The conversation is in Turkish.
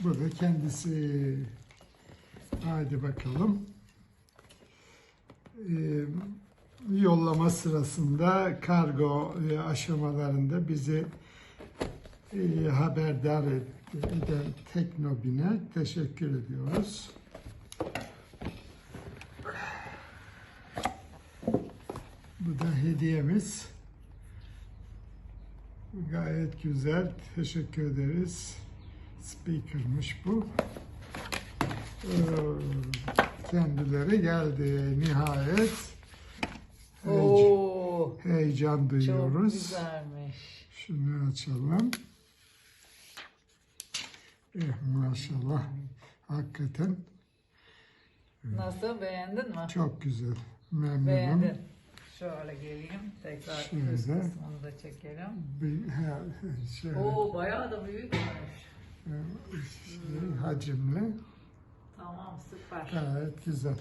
Bu da kendisi. Haydi bakalım. Ee, yollama sırasında kargo e, aşamalarında bizi e, haberdar eden Teknobin'e teşekkür ediyoruz. Bu da hediyemiz. Gayet güzel. Teşekkür ederiz. Speaker'mış bu. Ee, kendileri geldi nihayet. Heyece- Oo, heyecan çok duyuyoruz. güzelmiş. Şunu açalım. Eh, maşallah. Hakikaten Nasıl beğendin mi? çok güzel. Memnunum. Beğendin. Şöyle geleyim. Tekrar Şöyle. üst kısmını da çekelim. Bir, ha, şöyle, Oo bayağı da büyükmüş. Hacimli. Tamam süper. Gayet güzel.